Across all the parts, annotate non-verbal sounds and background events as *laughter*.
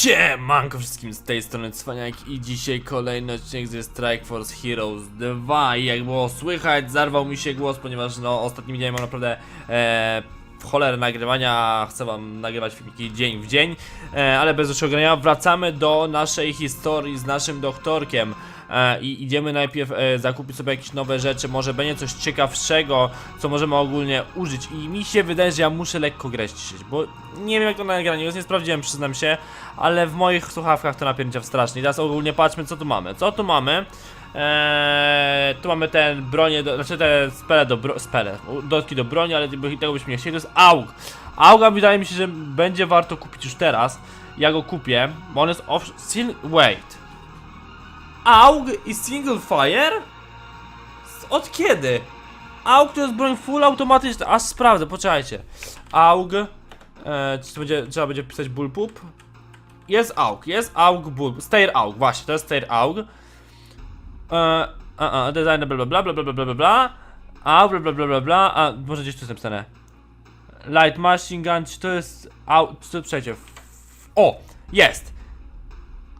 Siemanko wszystkim z tej strony Cwaniak i dzisiaj kolejny odcinek ze Strike Force Heroes 2 i jak było słychać zarwał mi się głos, ponieważ no ostatnimi dniami mam naprawdę e, w cholerę nagrywania, chcę wam nagrywać filmiki dzień w dzień, e, ale bez dłuższego wracamy do naszej historii z naszym doktorkiem i idziemy najpierw e, zakupić sobie jakieś nowe rzeczy, może będzie coś ciekawszego, co możemy ogólnie użyć i mi się wydaje, że ja muszę lekko ściszyć, bo nie wiem jak to na nagraniu jest, nie sprawdziłem, przyznam się, ale w moich słuchawkach to napierdzia strasznie. Teraz ogólnie patrzmy co tu mamy. Co tu mamy? Eee, tu mamy ten bronię, do, znaczy te spele do bro, spele, dotki do broni, ale tego byśmy nie chcieli, to jest AUG. AUGa wydaje mi się, że będzie warto kupić już teraz. Ja go kupię, bo on jest off... Sil wait. AUG i single fire? Od kiedy? AUG to jest broń full automatyczna, aż sprawdzę, poczekajcie. AUG, e, czy będzie, trzeba będzie pisać bullpup? Jest AUG, jest AUG bull, stair AUG, właśnie, to jest stair AUG. E, a, a, design bla bla bla bla bla bla bla bla AUG bla bla bla bla bla, a może gdzieś tu jest napisane. Light machine gun, czy to jest AUG, czy to przecież, o, jest.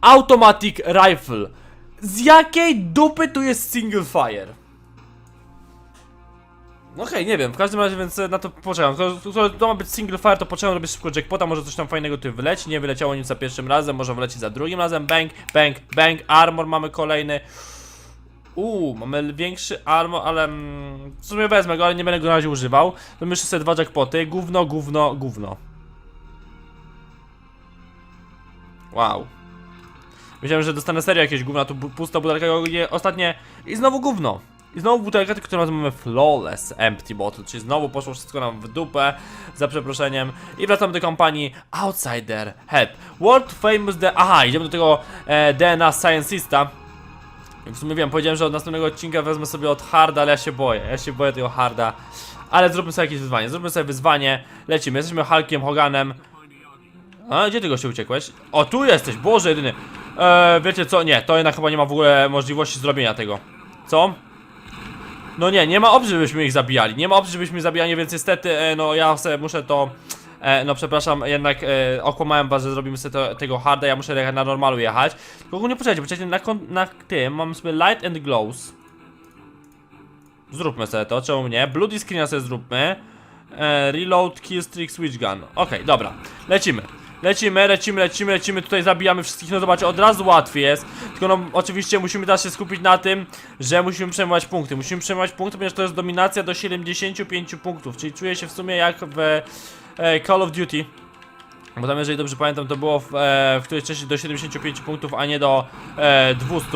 Automatic rifle. Z jakiej dupy tu jest single fire? No Okej, nie wiem, w każdym razie więc e, na to poczekam. Skoro to ma być single fire, to poczekam robić szybko jackpota, może coś tam fajnego tu wyleci, nie wyleciało nic za pierwszym razem, może wyleci za drugim razem, bang, bang, bang, armor mamy kolejny. Uuu, mamy większy armor, ale mm, w sumie wezmę go, ale nie będę go na razie używał. To jeszcze sobie dwa jackpoty, gówno, gówno, gówno. Wow. Myślałem, że dostanę serio jakieś gówna, tu pusta butelka, ogólnie ostatnie i znowu gówno. I znowu butelka, tylko którą mamy flawless empty bottle, czyli znowu poszło wszystko nam w dupę, za przeproszeniem. I wracamy do kompanii Outsider Help. World Famous The... Aha, idziemy do tego e, DNA Scientista. W sumie wiem, powiedziałem, że od następnego odcinka wezmę sobie od Harda, ale ja się boję, ja się boję tego Harda. Ale zróbmy sobie jakieś wyzwanie, zróbmy sobie wyzwanie, lecimy, jesteśmy Hulkiem Hoganem. A, gdzie ty gościu uciekłeś? O, tu jesteś, Boże jedyny. Eee, wiecie co, nie, to jednak chyba nie ma w ogóle możliwości zrobienia tego. Co? No nie, nie ma opcji, żebyśmy ich zabijali. Nie ma opcji, żebyśmy ich zabijali, więc niestety, e, no ja sobie muszę to. E, no przepraszam, jednak e, okłamałem was, że zrobimy sobie to, tego harda, ja muszę na normalu jechać. Tylko ogólnie poczekajcie, poczekajcie, na, na tym mam sobie light and glows. Zróbmy sobie to, czemu nie? Bloody screena sobie zróbmy. E, reload, kill streak, switch gun. Okej, dobra, lecimy. Lecimy, lecimy, lecimy, lecimy, tutaj zabijamy wszystkich, no zobaczcie, od razu łatwiej jest. Tylko no, oczywiście musimy teraz się skupić na tym, że musimy przejmować punkty. Musimy przejmować punkty, ponieważ to jest dominacja do 75 punktów. Czyli czuję się w sumie jak w e, Call of Duty. Bo tam, jeżeli dobrze pamiętam, to było w, e, w którejś części do 75 punktów, a nie do e, 200.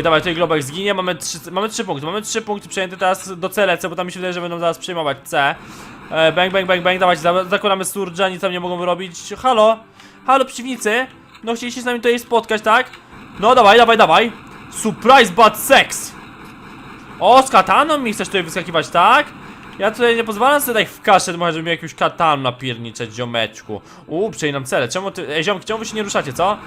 I dawaj, tutaj Globek zginie, mamy 3, mamy 3 punkty. Mamy 3 punkty przejęte teraz do C lecę, bo tam mi się wydaje, że będą zaraz przejmować C. E, bang, bang, bang, bang, dawajcie, za- zakładamy surge'a, nic tam nie mogą robić. Halo? Halo, przeciwnicy? No chcieliście z nami tutaj spotkać, tak? No dawaj, dawaj, dawaj. Surprise but sex! O, z kataną mi chcesz tutaj wyskakiwać, tak? Ja tutaj nie pozwalam sobie tak w kaszę, może żeby mi jakąś kataną napierniczeć, ziomeczku. Uuu, przejdzie nam cele. Czemu ty... Ej, ziomki, czemu wy się nie ruszacie, co?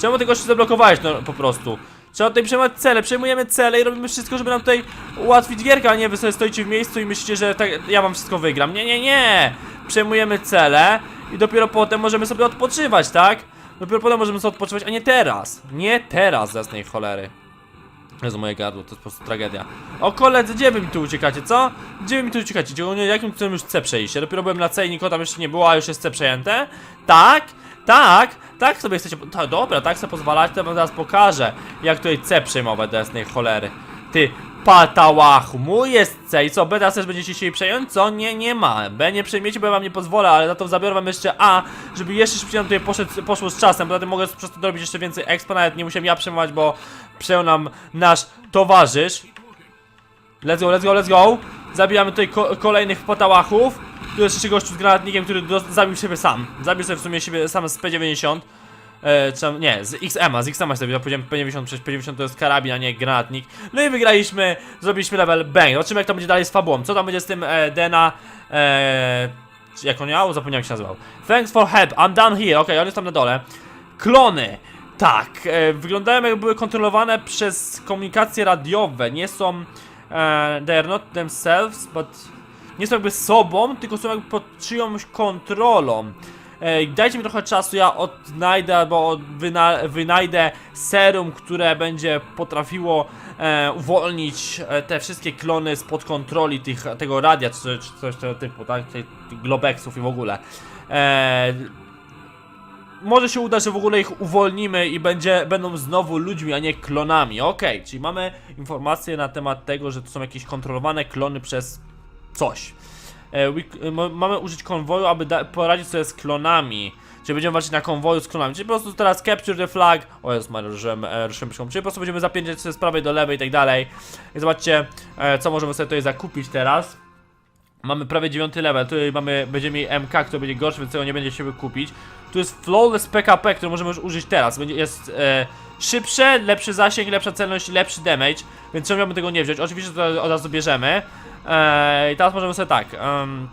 Czemu tego się zablokowałeś, no, po prostu? Trzeba tutaj przejmować cele, przejmujemy cele i robimy wszystko, żeby nam tutaj ułatwić gierkę, a nie wy sobie stoicie w miejscu i myślicie, że tak, ja wam wszystko wygram. Nie, nie, nie! Przejmujemy cele i dopiero potem możemy sobie odpoczywać, tak? Dopiero potem możemy sobie odpoczywać, a nie teraz. Nie teraz, jasnej cholery. Jezu, moje gardło, to jest po prostu tragedia. O koledzy, gdzie wy mi tu uciekacie, co? Gdzie wy mi tu uciekacie? Gdzie, jakim cudem już C przejście? Dopiero byłem na C i tam jeszcze nie było, a już jest C przejęte? Tak? Tak? Tak sobie chcecie... To, dobra, tak sobie pozwalać, to wam zaraz pokażę, jak tutaj C przejmować do jasnej cholery. Ty, patałachu, mój jest C i co, B teraz też będziecie chcieli przejąć? Co? Nie, nie ma. B nie przejmiecie, bo ja wam nie pozwolę, ale za to zabiorę wam jeszcze A, żeby jeszcze szybciej nam tutaj poszedł, poszło z czasem, poza tym mogę po prostu dorobić jeszcze więcej expo, nawet nie musiałem ja przejmować, bo przejął nam nasz towarzysz. Let's go, let's go, let's go. Zabijamy tutaj ko kolejnych potałachów. Tu jest jeszcze gościu z granatnikiem, który zabił siebie sam. Zabił sobie w sumie siebie sam z P90. E, czy nie, z XM-a, z XM-a sobie, powiedziałem P90, przecież P90 to jest karabin, a nie granatnik. No i wygraliśmy, zrobiliśmy level bang. Zobaczymy jak to będzie dalej z fabułą. Co tam będzie z tym e, DNA, e, jak on miał? Zapomniałem jak się nazywał. Thanks for help, I'm down here, okej, on jest tam na dole. Klony. Tak, e, wyglądają jakby były kontrolowane przez komunikacje radiowe, nie są... E, they are not themselves, but... Nie są jakby sobą, tylko są jakby pod czyjąś kontrolą. E, dajcie mi trochę czasu, ja odnajdę albo wyna, wynajdę serum, które będzie potrafiło e, uwolnić e, te wszystkie klony spod kontroli tych, tego radia, czy, czy coś tego typu, tak? Tych, globexów i w ogóle. E, może się uda, że w ogóle ich uwolnimy i będzie, będą znowu ludźmi, a nie klonami. Okej, czyli mamy informacje na temat tego, że to są jakieś kontrolowane klony przez coś. E, we- e, mamy użyć konwoju, aby poradzić sobie z klonami. Czyli będziemy walczyć na konwoju z klonami. Czyli po prostu teraz capture the flag. O jest Mario, ruszyłem, e, ruszyłem. Czyli po prostu będziemy zapierdzieć sobie z prawej do lewej i tak dalej. I zobaczcie, e, co możemy sobie tutaj zakupić teraz. Mamy prawie 9 level, tutaj mamy, będziemy mieli MK, który będzie gorszy, więc tego nie będzie się kupić. Tu jest Flawless PKP, który możemy już użyć teraz. Będzie, jest e, szybsze, lepszy zasięg, lepsza celność, lepszy damage, więc czemu miałbym tego nie wziąć? Oczywiście to od razu bierzemy. E, I teraz możemy sobie tak. em,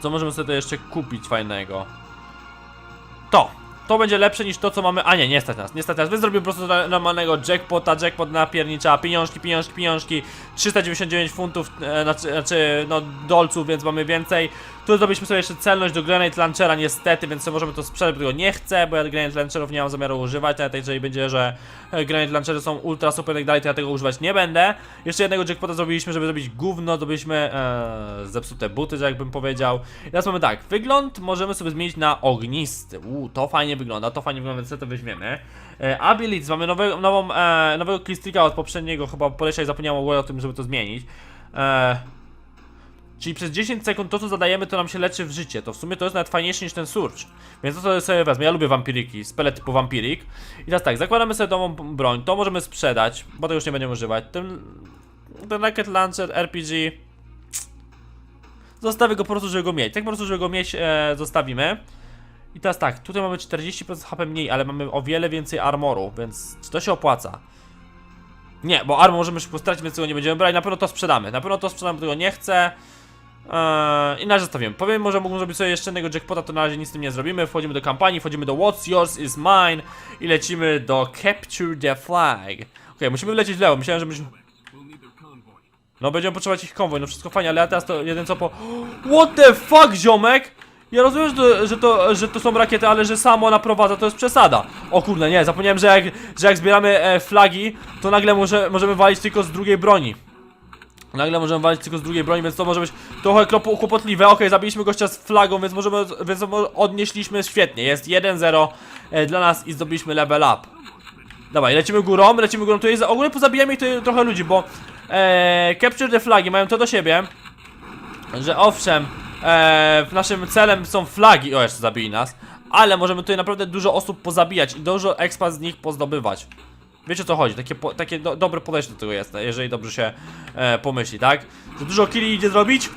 co możemy sobie jeszcze kupić fajnego? To. To będzie lepsze niż to, co mamy. A nie, nie stać nas, nie stać nas. Wy zrobimy po prostu na- normalnego jackpota, jackpot napiernicza, pieniążki, pieniążki, pieniążki. 399 funtów, e, znaczy, znaczy, no, dolców, więc mamy więcej. Tu zrobiliśmy sobie jeszcze celność do Granite Launchera, niestety, więc możemy to sprzedać, bo tego nie chcę, bo ja Granite Launcherów nie mam zamiaru używać, nawet jeżeli będzie, że e, Granite Launchery są ultra super i tak dalej, to ja tego używać nie będę. Jeszcze jednego jackpota zrobiliśmy, żeby zrobić gówno, zrobiliśmy e, zepsute buty, że jakbym powiedział. I teraz mamy tak, wygląd możemy sobie zmienić na ognisty. Uuu, to fajnie wygląda, to fajnie wygląda, więc to weźmiemy. E, abilities, mamy nowe, nową, e, nowego klistika od poprzedniego, chyba podejścia i zapomniałem o tym, żeby to zmienić. E, Czyli przez 10 sekund to co zadajemy to nam się leczy w życie. To w sumie to jest nawet fajniejsze niż ten surge. Więc to sobie- wezmę. Ja lubię wampiriki, spele typu vampirik. I teraz tak, zakładamy sobie nową broń. To możemy sprzedać, bo to już nie będziemy używać. Ten, ten Rocket Launcher RPG. Zostawię go po prostu, żeby go mieć. Tak po prostu, żeby go mieć, e, zostawimy. I teraz tak, tutaj mamy 40% HP mniej, ale mamy o wiele więcej armoru, więc czy to się opłaca? Nie, bo armor możemy szybko stracić, więc tego nie będziemy brać. Na pewno to sprzedamy. Na pewno to sprzedamy, tego nie chcę. Eee, I na razie. Powiem, może mógłbym zrobić sobie jeszcze jednego jackpota, to na razie nic z tym nie zrobimy. Wchodzimy do kampanii, wchodzimy do What's Yours is Mine i lecimy do Capture the Flag. Okej, musimy wlecieć w lewo. Myślałem, że będziemy. No, będziemy potrzebować ich konwoj, no wszystko fajnie, ale ja teraz to jeden co po. *gasps* What the fuck, ziomek? Ja rozumiem, że to, że to, że to są rakiety, ale że samo naprowadza, to jest przesada. O kurde, nie, zapomniałem, że jak, że jak zbieramy e, flagi, to nagle może, możemy walić tylko z drugiej broni. Nagle możemy walić tylko z drugiej broni, więc to może być trochę kłopotliwe. Okej, zabiliśmy gościa z flagą, więc możemy, więc odnieśliśmy świetnie. Jest 1-0 e, dla nas i zdobyliśmy level up. Dawaj, lecimy górą, lecimy górą. Tu jest, ogólnie pozabijamy tutaj trochę ludzi, bo e, Capture the Flagi mają to do siebie, że owszem, e, naszym celem są flagi, o jeszcze zabili nas, ale możemy tutaj naprawdę dużo osób pozabijać i dużo expa z nich pozdobywać. Wiecie o co chodzi, takie, po, takie do, dobre podejście do tego jest, jeżeli dobrze się e, pomyśli, tak? Że dużo killi idzie zrobić,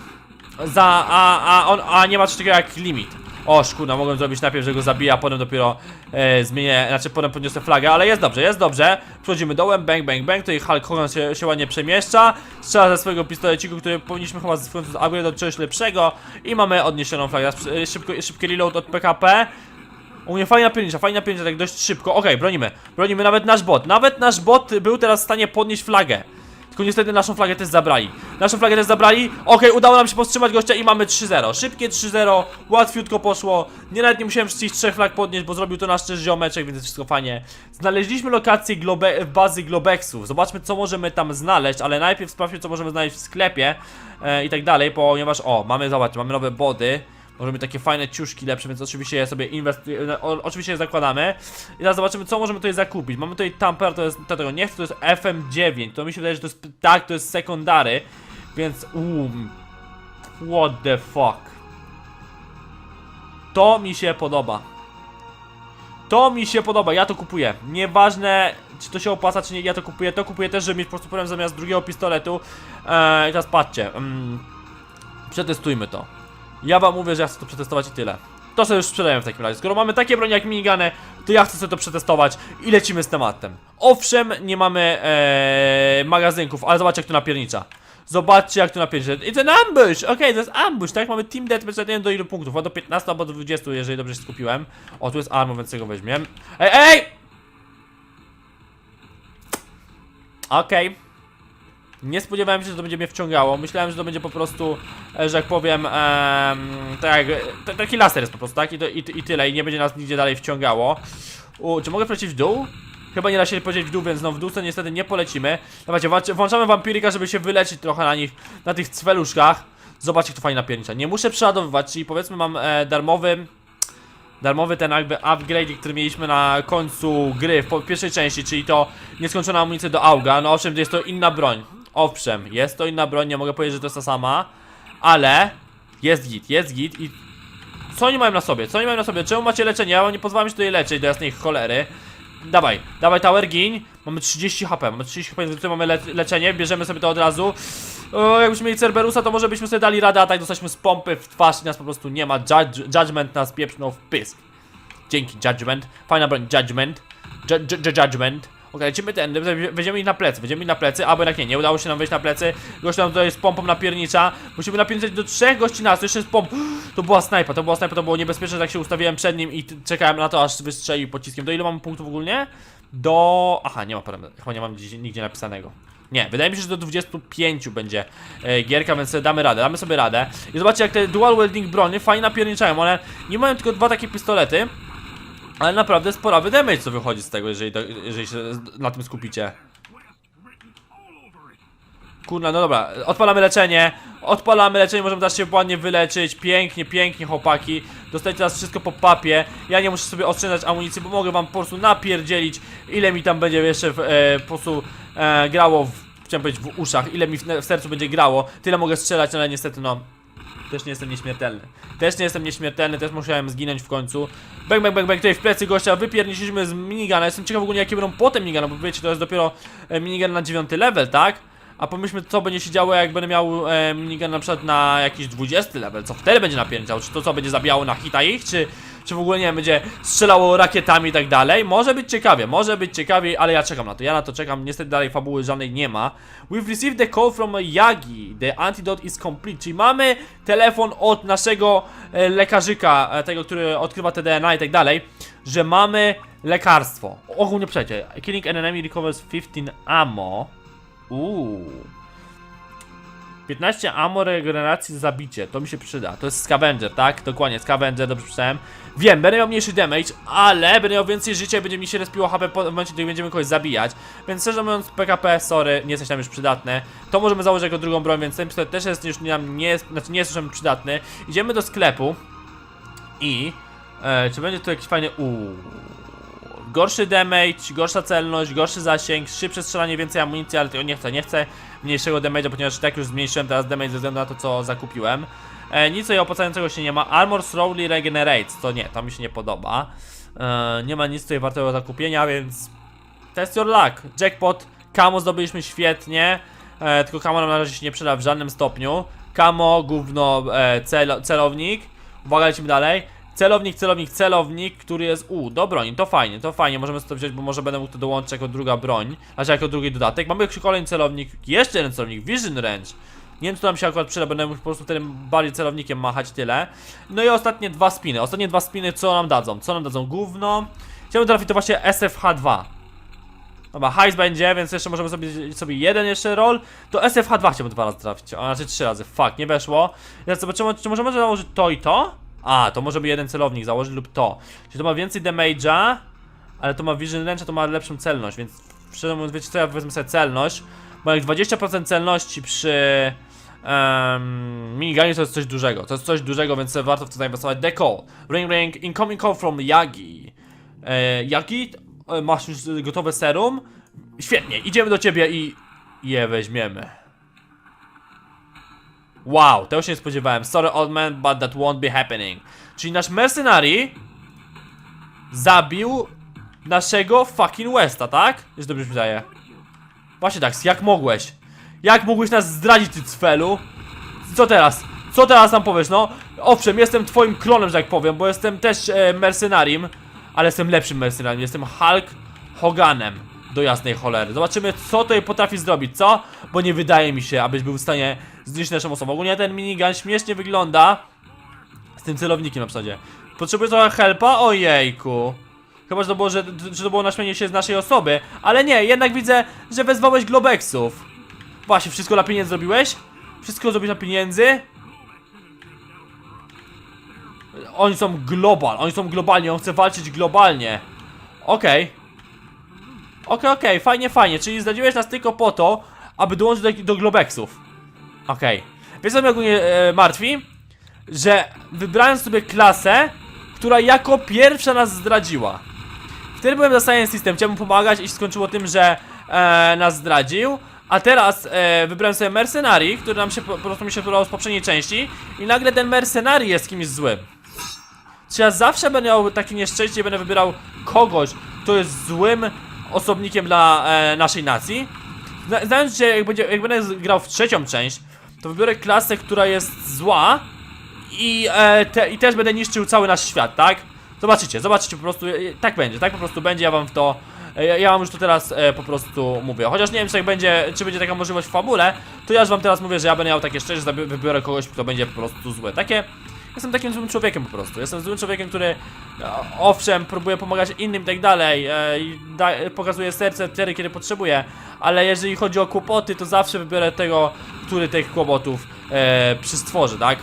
za, a, a, on, a nie ma coś takiego jak limit. O, szkoda, mogłem zrobić najpierw, że go zabija, a potem dopiero e, zmienię, znaczy potem podniosę flagę, ale jest dobrze, jest dobrze. Przechodzimy dołem, bang, bang, bang, tutaj Hulk Hogan się, się ładnie przemieszcza, strzela ze swojego pistoleciku, który powinniśmy chyba końcu upgrade do czegoś lepszego i mamy odniesioną flagę. E, Szybko, szybki reload od PKP. U mnie fajna piernicza, fajna piernicza, tak dość szybko. Okej, bronimy, bronimy nawet nasz bot. Nawet nasz bot był teraz w stanie podnieść flagę. Tylko niestety naszą flagę też zabrali. Naszą flagę też zabrali. Okej, udało nam się powstrzymać gościa i mamy 3-0. Szybkie 3-0, łatwiutko poszło. Nie nawet nie musiałem wszystkich trzech flag podnieść, bo zrobił to nasz też ziomeczek, więc wszystko fajnie. Znaleźliśmy lokację globe bazy Globexów. Zobaczmy co możemy tam znaleźć, ale najpierw sprawdźmy co możemy znaleźć w sklepie e, i tak dalej, ponieważ o, mamy, zobacz, mamy nowe body. Możemy takie fajne ciuszki lepsze, więc oczywiście je sobie inwestujemy, oczywiście je zakładamy. I teraz zobaczymy, co możemy tutaj zakupić. Mamy tutaj Tamper, to jest, tego nie chcę, to jest FM9. To mi się wydaje, że to jest, tak, to jest sekundary. Więc, uuu, what the fuck. To mi się podoba. To mi się podoba, ja to kupuję. Nieważne, czy to się opłaca, czy nie, ja to kupuję. To kupuję też, żeby mieć po prostu problem zamiast drugiego pistoletu. Eee, I teraz patrzcie. Mm, przetestujmy to. Ja wam mówię, że ja chcę to przetestować i tyle. To sobie już sprzedajemy w takim razie. Skoro mamy takie bronie jak minigany, to ja chcę sobie to przetestować i lecimy z tematem. Owszem, nie mamy ee, magazynków, ale zobaczcie jak to napiernicza. Zobaczcie jak to napiernicza. It's an ambush! Okej, to jest ambush, tak? Mamy team deathmatch, nie wiem do ilu punktów, a do 15 albo do 20, jeżeli dobrze się skupiłem. O, tu jest armor, więc tego weźmiemy. Ej, ej! Okej. Nie spodziewałem się, że to będzie mnie wciągało. Myślałem, że to będzie po prostu, e, że jak powiem, em, tak, t- taki laser jest po prostu, tak? I, to, i, i tyle, i nie będzie nas nigdzie dalej wciągało. U, czy mogę polecieć w dół? Chyba nie da się polecieć w dół, więc no w dół to niestety nie polecimy. Włącz- włączamy wampirika, żeby się wyleczyć trochę na nich, na tych cweluszkach. Zobaczcie, jak to fajnie napiernicza. Nie muszę przeładowywać, czyli powiedzmy mam e, darmowy darmowy ten jakby upgrade, który mieliśmy na końcu gry w po- pierwszej części, czyli to nieskończona amunicja do auga. No owszem, jest to inna broń. Owszem, jest to inna broń, nie mogę powiedzieć, że to jest ta sama, ale jest git, jest git i co oni mają na sobie? Co oni mają na sobie? Czemu macie leczenie? Ja nie pozwalam się tutaj leczyć do jasnej cholery. Dawaj, dawaj tower gin. Mamy 30 HP, mamy 30 HP, tutaj mamy le leczenie, bierzemy sobie to od razu. O, jakbyśmy mieli Cerberusa, to może byśmy sobie dali radę, a tak dostaliśmy z pompy w twarz i nas po prostu nie ma. Judge, judgment nas pieprznął w pysk. Dzięki, Judgment. Fajna broń, Judgment. Ju- ju- ju- judgment. Lecimy ten, weźmiemy ich na plecy, weźmiemy ich na plecy, albo jednak nie, nie udało się nam wejść na plecy. Gość nam tutaj z pompą napiernicza. Musimy napierniczać do trzech gości nas, jeszcze jest pomp. *gasps* To była snajpa, to była snajpa, to było niebezpieczne, tak się ustawiłem przed nim i czekałem na to, aż wystrzelił pociskiem. Do ilu mamy punktów ogólnie? Do... Aha, nie ma parametru, chyba nie mam gdzieś, nigdzie napisanego. Nie, wydaje mi się, że do 25 będzie e, gierka, więc damy radę, damy sobie radę. I zobaczcie, jak te dual wielding brony fajnie napierniczają, one nie mają tylko dwa takie pistolety, ale naprawdę sporawy damage co wychodzi z tego, jeżeli, jeżeli się na tym skupicie. Kurna, no dobra, odpalamy leczenie, odpalamy leczenie, możemy teraz się ładnie wyleczyć, pięknie, pięknie chłopaki, dostajecie teraz wszystko po papie, ja nie muszę sobie oszczędzać amunicji, bo mogę wam po prostu napierdzielić, ile mi tam będzie jeszcze w, e, po prostu e, grało, w, chciałem powiedzieć w uszach, ile mi w, w sercu będzie grało, tyle mogę strzelać, ale niestety no, też nie jestem nieśmiertelny. Też nie jestem nieśmiertelny, też musiałem zginąć w końcu. Bang, bang, bang, bang, tutaj w plecy gościa wypierniczyliśmy z minigana. Jestem ciekaw w ogóle jakie będą potem minigana, bo wiecie, to jest dopiero e, minigun na 9 level, tak? A pomyślmy co będzie się działo jak będę miał e, na przykład na jakiś 20 level, co wtedy będzie napierdział? Czy to co będzie zabijało na hita ich, czy, czy w ogóle nie będzie strzelało rakietami i tak dalej? Może być ciekawie, może być ciekawie, ale ja czekam na to, ja na to czekam, niestety dalej fabuły żadnej nie ma. We've received the call from Yagi, the antidote is complete, czyli mamy telefon od naszego e, lekarzyka, e, tego, który odkrywa te DNA i tak dalej, że mamy lekarstwo. Ogólnie przecie, killing an enemy recovers 15 ammo. Uuu. 15 ammo regeneracji za zabicie, to mi się przyda. To jest scavenger, tak? Dokładnie, scavenger, dobrze przeczytałem. Wiem, będę miał mniejszy damage, ale będę miał więcej życia i będzie mi się respiło HP po- momencie, gdy będziemy kogoś zabijać. Więc szczerze mówiąc, PKP, sorry, nie jesteś nam już przydatne. To możemy założyć jako drugą broń, więc ten pistolet też jest już nam nie znaczy nie jest już przydatny. Idziemy do sklepu i e, czy będzie tu jakiś fajny uuu. Gorszy damage, gorsza celność, gorszy zasięg, szybsze strzelanie, więcej amunicji, ale tego nie chcę, nie chcę mniejszego damage'a, ponieważ tak już zmniejszyłem teraz damage ze względu na to, co zakupiłem. E, nic jej opłacającego się nie ma. Armor slowly regenerates, to nie, to mi się nie podoba. E, nie ma nic tutaj wartego zakupienia, więc test your luck. Jackpot, Kamo zdobyliśmy świetnie, e, tylko Kamo nam na razie się nie przyda w żadnym stopniu. Kamo, gówno, e, cel, celownik. Uwaga, lecimy dalej. Celownik, celownik, celownik, który jest u, do broni, to fajnie, to fajnie, możemy sobie to wziąć, bo może będę mógł to dołączyć jako druga broń, znaczy jako drugi dodatek. Mamy kolejny celownik, jeszcze jeden celownik, Vision Range. Nie wiem, czy nam się akurat przyda, będę mógł po prostu tym bardziej celownikiem machać, tyle. No i ostatnie dwa spiny, ostatnie dwa spiny, co nam dadzą? Co nam dadzą? Gówno. Chciałbym trafić to właśnie SFH2. Dobra, hajs będzie, więc jeszcze możemy sobie, sobie jeden jeszcze roll. To SFH2 chciałbym dwa razy trafić, a znaczy trzy razy. Fuck, nie weszło. Teraz zobaczymy, czy możemy założyć to i to? A, to może by jeden celownik założyć lub to. Czyli to ma więcej damage'a, ale to ma vision range, to ma lepszą celność, więc szczerze mówiąc, wiecie co, ja wezmę sobie celność, bo jak 20% celności przy um, minigunie to jest coś dużego, to jest coś dużego, więc warto w to zainwestować. Call, ring ring, incoming call from Yagi. E, Yagi, e, masz już gotowe serum? Świetnie, idziemy do ciebie i je weźmiemy. Wow, tego się nie spodziewałem. Sorry old man, but that won't be happening. Czyli nasz mercenary zabił naszego fucking Westa, tak? Jest dobrze mi wydaje. Właśnie tak, jak mogłeś? Jak mogłeś nas zdradzić, ty cfelu? Co teraz? Co teraz nam powiesz, no? Owszem, jestem twoim klonem, że tak powiem, bo jestem też e, ale jestem lepszym mercenariem. Jestem Hulk Hoganem do jasnej cholery. Zobaczymy, co tutaj potrafi zrobić, co? Bo nie wydaje mi się, abyś był w stanie zniszczyć naszą osobę. Ogólnie ten minigun śmiesznie wygląda z tym celownikiem na przodzie. Potrzebuję trochę helpa? Ojejku. Chyba, że to było, że, że to było naśmienie się z naszej osoby, ale nie, jednak widzę, że wezwałeś Globexów. Właśnie, wszystko dla pieniędzy zrobiłeś? Wszystko zrobić dla pieniędzy? Oni są global, oni są globalnie, on chce walczyć globalnie. Okej. Okej, okej, fajnie, fajnie, czyli zdradziłeś nas tylko po to, aby dołączyć do, do Globexów. Okej. Wiesz co mnie ogólnie e, martwi? Że wybrałem sobie klasę, która jako pierwsza nas zdradziła. Wtedy byłem za Science System, chciałem pomagać i się skończyło tym, że e, nas zdradził. A teraz e, wybrałem sobie Mercenary, który nam się po, po prostu mi się podobał z poprzedniej części. I nagle ten Mercenary jest kimś złym. Czy ja zawsze będę miał takie nieszczęście i będę wybierał kogoś, kto jest złym osobnikiem dla e, naszej nacji? Zna- Znając, że jak, będzie, jak będę grał w trzecią część, to wybiorę klasę, która jest zła i, e, te, i też będę niszczył cały nasz świat, tak? Zobaczycie, zobaczycie po prostu, e, tak będzie, tak po prostu będzie, ja wam w to, e, ja- ja wam już to teraz e, po prostu mówię. Chociaż nie wiem, czy tak będzie, czy będzie taka możliwość w fabule, to ja już wam teraz mówię, że ja będę miał takie szczęście, że wybiorę kogoś, kto będzie po prostu zły. Takie, jestem takim złym człowiekiem po prostu, jestem złym człowiekiem, który, e, owszem, próbuje pomagać innym i tak dalej, e, da, pokazuje serce wtedy, kiedy potrzebuje, ale jeżeli chodzi o kłopoty, to zawsze wybiorę tego, który tych kłopotów e, przystworzy, tak?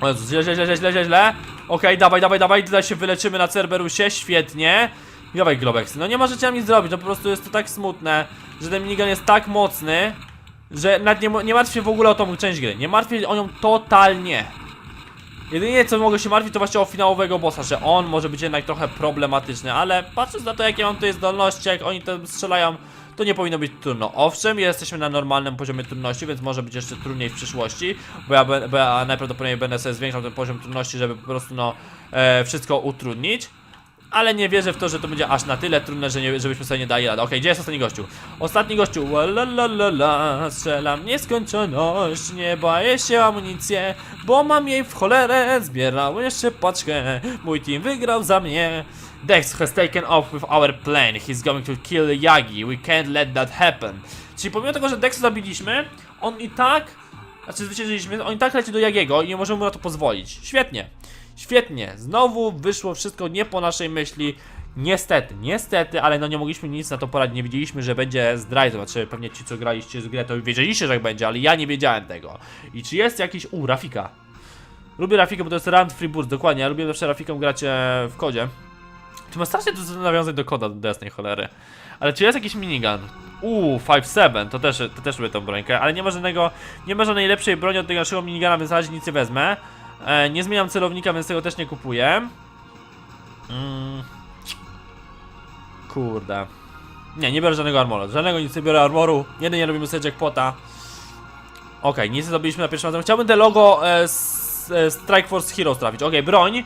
O Jezu, źle, źle, źle, źle, źle, źle. Okej, dawaj, dawaj, dawaj, tutaj się wyleczymy na Cerberusie, świetnie. Dawaj Globex, no nie możecie nam nic zrobić, no po prostu jest to tak smutne, że ten minigun jest tak mocny, że nie, nie martw się w ogóle o tą część gry, nie martw się o nią totalnie. Jedynie co mogę się martwić to właśnie o finałowego bossa, że on może być jednak trochę problematyczny, ale patrząc na to jakie mam tutaj zdolności, jak oni tam strzelają, to nie powinno być trudno. Owszem, jesteśmy na normalnym poziomie trudności, więc może być jeszcze trudniej w przyszłości, bo ja, bo ja najprawdopodobniej będę sobie zwiększał ten poziom trudności, żeby po prostu no e, wszystko utrudnić. Ale nie wierzę w to, że to będzie aż na tyle trudne, że nie, żebyśmy sobie nie dali rady. Okej, gdzie jest ostatni gościu? Ostatni gościu, la la la la, strzelam nieskończoność, nie boję się amunicję, bo mam jej w cholerę, zbierałem jeszcze paczkę, mój team wygrał za mnie. Dex has taken off with our plane, he's going to kill Yagi, we can't let that happen. Czyli pomimo tego, że Dexa zabiliśmy, on i tak, znaczy zwyciężyliśmy, on i tak leci do Jagiego i nie możemy mu na to pozwolić. Świetnie. Świetnie, znowu wyszło wszystko nie po naszej myśli. Niestety, niestety, ale no nie mogliśmy nic na to poradzić, nie wiedzieliśmy, że będzie zdrajca, znaczy pewnie ci co graliście z grę to wiedzieliście, że tak będzie, ale ja nie wiedziałem tego. I czy jest jakiś, u, Rafika. Lubię Rafikę, bo to jest Rand Free Burst, dokładnie, ja lubię zawsze Rafiką grać e, w kodzie. Tu ma strasznie dużo do koda, do jasnej cholery. Ale czy jest jakiś minigun? Uuu, 5-7, to też, to też lubię tą brońkę, ale nie ma żadnego, nie ma żadnej lepszej broni od tego naszego miniguna, więc na razie nic nie wezmę. E, nie zmieniam celownika, więc tego też nie kupuję. Mm. Kurde. Nie, nie biorę żadnego armoru. Żadnego nic nie biorę armoru. Jedynie robimy sobie jackpota. Okej, nic nie zrobiliśmy na pierwszym razem. Chciałbym te logo e, z, e, Strike Force Heroes trafić. Okej, broń.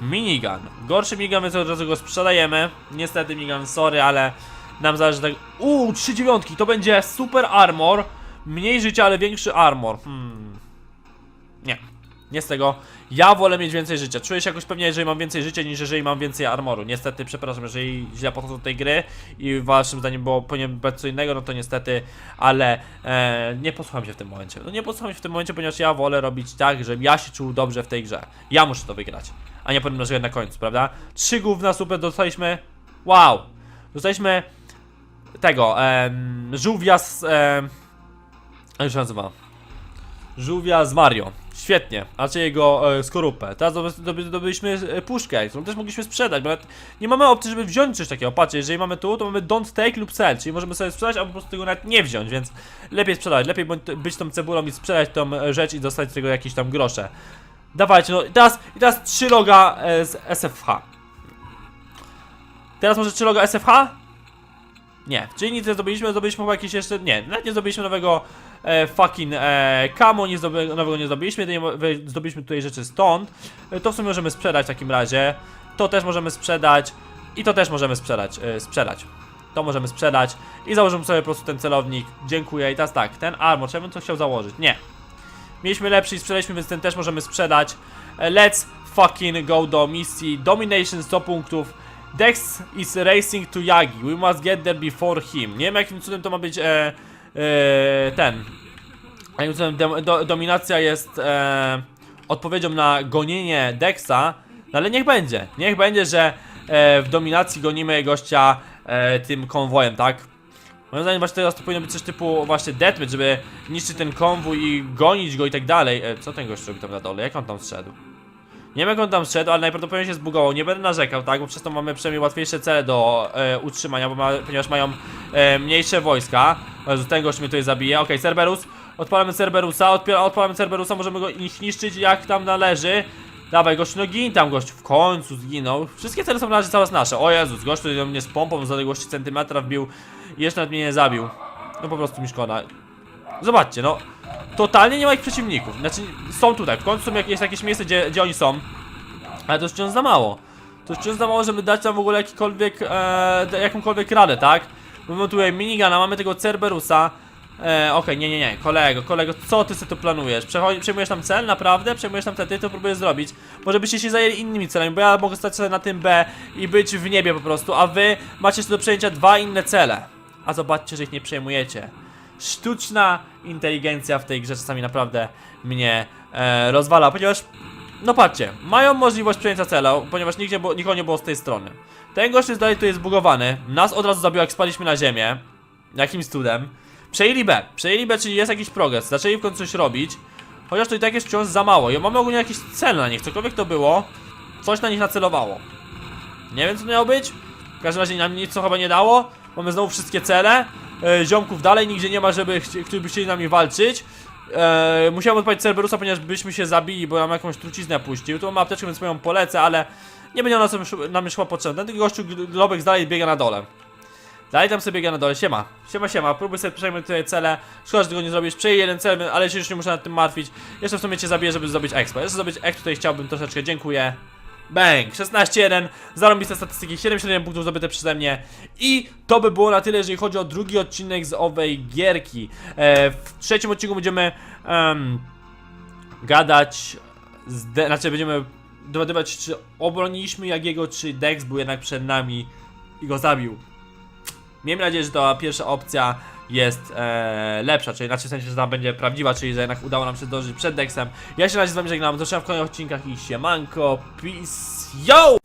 Minigun. Gorszy minigun, więc od razu go sprzedajemy. Niestety minigun, sorry, ale nam zależy tak... Uuu, trzy dziewiątki, to będzie super armor. Mniej życia, ale większy armor. Hmm. Nie. Nie z tego. Ja wolę mieć więcej życia. Czuję się jakoś pewnie, jeżeli mam więcej życia, niż jeżeli mam więcej armoru. Niestety, przepraszam, jeżeli źle podchodzę do tej gry i waszym zdaniem było powinien być co innego, no to niestety, ale e, nie posłucham się w tym momencie. No nie posłucham się w tym momencie, ponieważ ja wolę robić tak, żebym ja się czuł dobrze w tej grze. Ja muszę to wygrać, a nie że na końcu, prawda? Trzy gówna super dostaliśmy. Wow! Dostaliśmy tego, em, żółwia z. Em, jak się nazywa? Żółwia z Mario. Świetnie, a czy jego e, skorupę. Teraz zdoby- zdoby- zdobyliśmy e, puszkę, którą też mogliśmy sprzedać, bo nawet nie mamy opcji, żeby wziąć coś takiego. Patrzcie, jeżeli mamy tu, to mamy don't take lub sell, czyli możemy sobie sprzedać, albo po prostu tego nawet nie wziąć, więc lepiej sprzedać, lepiej być tą cebulą i sprzedać tą e, rzecz i dostać z tego jakieś tam grosze. Dawajcie, no i teraz, i teraz trzy loga e, z SFH. Teraz może trzy loga SFH? Nie, czyli nic nie zdobyliśmy, zdobyliśmy chyba jakieś jeszcze, nie, nawet nie zdobyliśmy nowego e, fucking e, nic zdoby, nowego nie zdobyliśmy, jedynie zdobyliśmy tutaj rzeczy stąd. E, to w sumie możemy sprzedać w takim razie, to też możemy sprzedać i to też możemy sprzedać, e, sprzedać. To możemy sprzedać i założymy sobie po prostu ten celownik, dziękuję i teraz tak, ten armor, czy ja bym to chciał założyć? Nie. Mieliśmy lepszy i sprzedaliśmy, więc ten też możemy sprzedać. E, Let's fucking go do misji Domination 100 punktów. Dex is racing to Yagi. We must get there before him. Nie wiem jakim cudem to ma być e, e, ten. Dom, do, dominacja jest e, odpowiedzią na gonienie Dexa. No ale niech będzie. Niech będzie, że e, w dominacji gonimy gościa e, tym konwojem, tak? Moim zdaniem właśnie teraz to powinno być coś typu właśnie deathmatch, żeby niszczyć ten konwój i gonić go i tak dalej. E, co ten gość robi tam na dole? Jak on tam zszedł? Nie wiem jak on tam szedł, ale najprawdopodobniej się zbugował. Nie będę narzekał, tak? Bo przez to mamy przynajmniej łatwiejsze cele do e, utrzymania, bo ma, ponieważ mają e, mniejsze wojska. O Jezu, ten gość mnie tutaj zabije. Okej, Cerberus. Odpalamy Cerberusa, odpalamy Cerberusa, możemy go niszczyć jak tam należy. Dawaj gościu, no gin tam gościu, w końcu zginął. Wszystkie cele są na razie coraz nasze. O Jezus, gościu tutaj do mnie z pompą z odległości centymetra wbił i jeszcze nawet mnie nie zabił. No po prostu mi szkoda. Zobaczcie, no. Totalnie nie ma ich przeciwników. Znaczy, są tutaj. W końcu są jakieś, miejsce, gdzie, gdzie oni są. Ale to już wciąż za mało. To już wciąż za mało, żeby dać tam w ogóle jakikolwiek, e, jakąkolwiek radę, tak? Mamy tutaj minigana, mamy tego Cerberusa. E, Okej, nie, nie, nie, kolego, kolego, co ty sobie tu planujesz? Przechodzi, przejmujesz tam cel, naprawdę? Przejmujesz tam cel, ty to próbujesz zrobić. Może byście się zajęli innymi celami, bo ja mogę stać sobie na tym B i być w niebie po prostu, a wy macie do przejęcia dwa inne cele. A zobaczcie, że ich nie przejmujecie sztuczna inteligencja w tej grze czasami naprawdę mnie e, rozwala, ponieważ no patrzcie, mają możliwość przejęcia celu, ponieważ nigdzie było, nikogo nie było z tej strony. Ten gość jest dalej tu jest zbugowany, nas od razu zabił jak spaliśmy na ziemię, jakimś cudem. Przejęli B, przejęli B, czyli jest jakiś progres, zaczęli w końcu coś robić, chociaż to i tak jest wciąż za mało i mamy ogólnie jakiś cel na nich, cokolwiek to było, coś na nich nacelowało. Nie wiem co to miało być. W każdym razie nam nic to chyba nie dało. Mamy znowu wszystkie cele. E, ziomków dalej nigdzie nie ma, żeby którzy by chcieli z nami walczyć. E, musiałem odpalić Cerberusa, ponieważ byśmy się zabili, bo nam jakąś truciznę puścił. Tu mam apteczkę, więc moją polecę, ale nie będzie ona nam chyba potrzebna. Ten gościu Globek dalej biega na dole. Dalej tam sobie biega na dole, siema. Siema, siema, próbuj sobie przejmować tutaj cele. Szkoda, że tego nie zrobisz. Przejmij jeden cel, ale się już nie muszę nad tym martwić. Jeszcze w sumie cię zabiję, żeby zdobyć expo. Jeszcze zdobyć expo tutaj chciałbym troszeczkę, dziękuję. Bang! 16-1, zarąbiste statystyki, 77 punktów zdobyte przeze mnie i to by było na tyle, jeżeli chodzi o drugi odcinek z owej gierki. E, w trzecim odcinku będziemy em, gadać, z de- znaczy będziemy dowiadywać, czy obroniliśmy Jagiego, czy Dex był jednak przed nami i go zabił. Miejmy nadzieję, że ta pierwsza opcja jest e, lepsza, czyli znaczy w sensie, że ta będzie prawdziwa, czyli że jednak udało nam się dożyć przed Dexem. Ja się na razie z wami żegnam, w kolejnych odcinkach i siemanko, peace, yo!